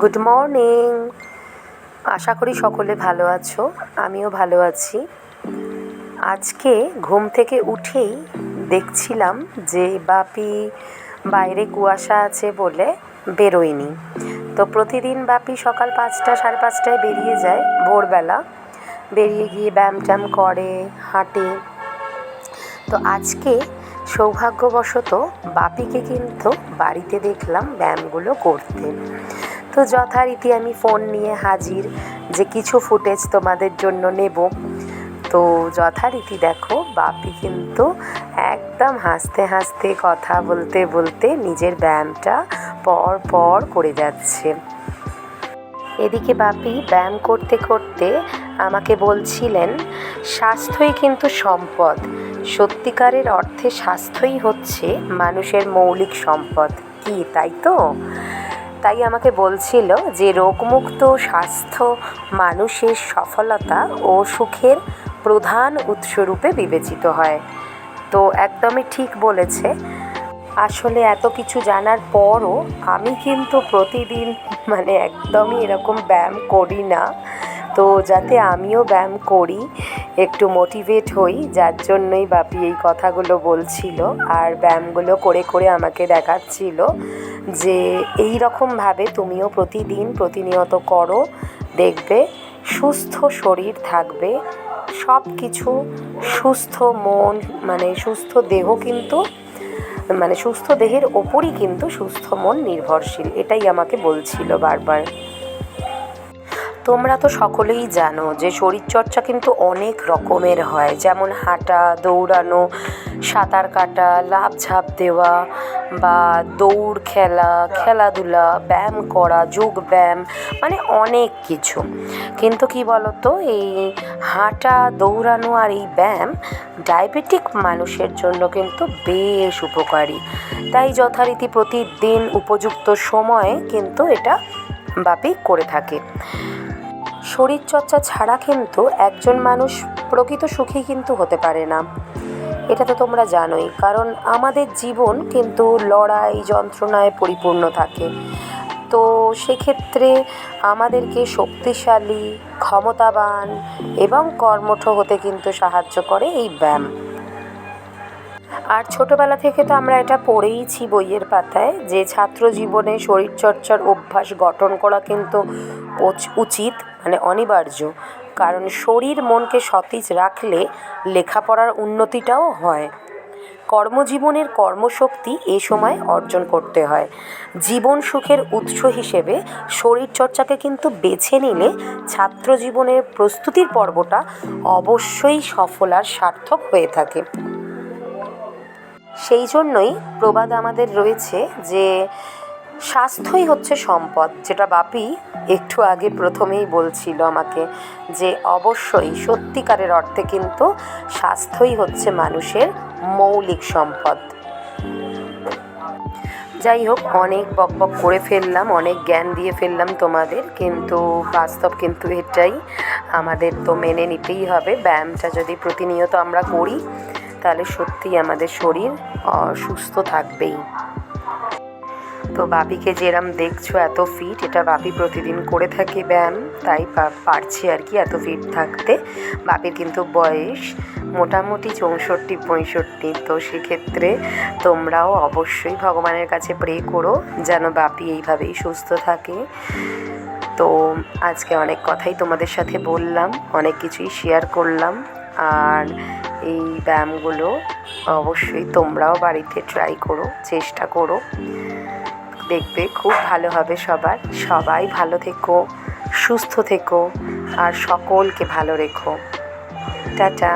Good morning আশা করি সকলে ভালো আছো, আমিও ভালো আছি। আজকে ঘুম থেকে উঠেই দেখছিলাম যে বাপি বাইরে কুয়াশা আছে বলে বেরোয়নি। তো প্রতিদিন বাপি সকাল পাঁচটা সাড়ে পাঁচটায় বেরিয়ে যায় ভোরবেলা। বেরিয়ে গিয়ে ব্যায়াম ট্যায়াম করে, হাঁটে। তো আজকে সৌভাগ্যবশত বাপিকে কিন্তু বাড়িতে দেখলাম ব্যায়ামগুলো করতে। তো যথারীতি আমি ফোন নিয়ে হাজির যে কিছু ফুটেজ তোমাদের জন্য নেব। তো যথারীতি দেখো, বাপি কিন্তু একদম হাসতে হাসতে কথা বলতে বলতে নিজের ব্যায়ামটা পর পর করে যাচ্ছে। এদিকে বাপি ব্যায়াম করতে করতে আমাকে বলছিলেন, স্বাস্থ্যই কিন্তু সম্পদ। সত্যিকারের অর্থে স্বাস্থ্যই হচ্ছে মানুষের মৌলিক সম্পদ। কি, তাই তো? তাই আমাকে বলছিল যে, রোগমুক্ত স্বাস্থ্য, মানুষের সফলতা ও সুখের প্রধান উৎসরূপে বিবেচিত হয়। তো একদমই ঠিক বলেছে। আসলে এত কিছু জানার পরও আমি কিন্তু প্রতিদিন মানে একদমই এরকম ব্যায়াম করি না। তো যাতে আমিও ব্যায়াম করি, একটু মোটিভেট হই, যার জন্যই বাপি এই কথাগুলো বলছিল। আর ব্যায়ামগুলো করে করে আমাকে দেখাচ্ছিল। যে এই রকমভাবে তুমিও প্রতিদিন প্রতিনিয়ত করো, দেখবে সুস্থ শরীর থাকবে সব কিছু সুস্থ মন মানে সুস্থ দেহ কিন্তু মানে সুস্থ দেহের ওপরই কিন্তু সুস্থ মন নির্ভরশীল, এটাই আমাকে বলছিল বারবার। তোমরা তো সকলেই জানো যে শরীরচর্চা কিন্তু অনেক রকমের হয়, যেমন হাঁটা, দৌড়ানো, সাঁতার কাটা লাফ ঝাঁপ দেওয়া বা দৌড় খেলা, খেলাধুলা, ব্যায়াম করা, যোগ ব্যায়াম মানে অনেক কিছু। কিন্তু কি বলতো, এই হাঁটা, দৌড়ানো আর এই ব্যায়াম ডায়াবেটিক মানুষের জন্য কিন্তু বেশ উপকারী। তাই যথারীতি প্রতিদিন উপযুক্ত সময়ে কিন্তু এটা বাপি করে থাকে। শরীরচর্চা ছাড়া কিন্তু একজন মানুষ প্রকৃত সুখী কিন্তু হতে পারে না। এটা তো তোমরা জানোই, কারণ আমাদের জীবন কিন্তু লড়াই, যন্ত্রণায় পরিপূর্ণ থাকে। তো সেক্ষেত্রে আমাদেরকে শক্তিশালী, ক্ষমতাবান এবং কর্মঠ হতে কিন্তু সাহায্য করে এই ব্যায়াম। আর ছোটবেলা থেকে তো আমরা এটা পড়েইছি বইয়ের পাতায়, যে ছাত্র জীবনে শরীরচর্চার অভ্যাস গঠন করা কিন্তু উচিত মানে অনিবার্য। কারণ শরীর মনকে সতেজ রাখলে লেখাপড়ার উন্নতিটাও হয়। কর্মজীবনের কর্মশক্তি এ সময় অর্জন করতে হয়। জীবন সুখের উৎস হিসেবে শরীরচর্চাকে কিন্তু বেছে নিলে ছাত্র জীবনের প্রস্তুতির পর্বটা অবশ্যই সফল আর সার্থক হয়ে থাকে। সেই জন্যই প্রবাদ আমাদের রয়েছে যে স্বাস্থ্যই হচ্ছে সম্পদ, যেটা বাপি একটু আগে প্রথমেই বলছিল আমাকে যে অবশ্যই সত্যিকারের অর্থে কিন্তু স্বাস্থ্যই হচ্ছে মানুষের মৌলিক সম্পদ। যাই হোক, অনেক বক বক করে ফেললাম, অনেক জ্ঞান দিয়ে ফেললাম তোমাদের, কিন্তু বাস্তব কিন্তু এটাই, আমাদের তো মেনে নিতেই হবে, ব্যায়ামটা যদি প্রতিনিয়ত আমরা করি, তাহলে সত্যিই আমাদের শরীর সুস্থ থাকবেই। তো বাপিকে যেরম দেখছ এত ফিট এটা বাপি প্রতিদিন করে থাকে, ব্যায়াম, তাই পারছি আর কি এত ফিট থাকতে। বাপির কিন্তু বয়স মোটামুটি চৌষট্টি, পঁয়ষট্টি, তো সেক্ষেত্রে তোমরাও অবশ্যই ভগবানের কাছে প্রে করো যেন বাপি এইভাবেই সুস্থ থাকে। তো আজকে অনেক কথাই তোমাদের সাথে বললাম, অনেক কিছুই শেয়ার করলাম, আর এই ব্যায়ামগুলো অবশ্যই তোমরাও বাড়িতে ট্রাই করো, চেষ্টা করো। দেখবে খুব ভালো হবে সবার। সবাই ভালো থেকো, সুস্থ থেকো, আর সকলকে ভালো রেখো। টাটা।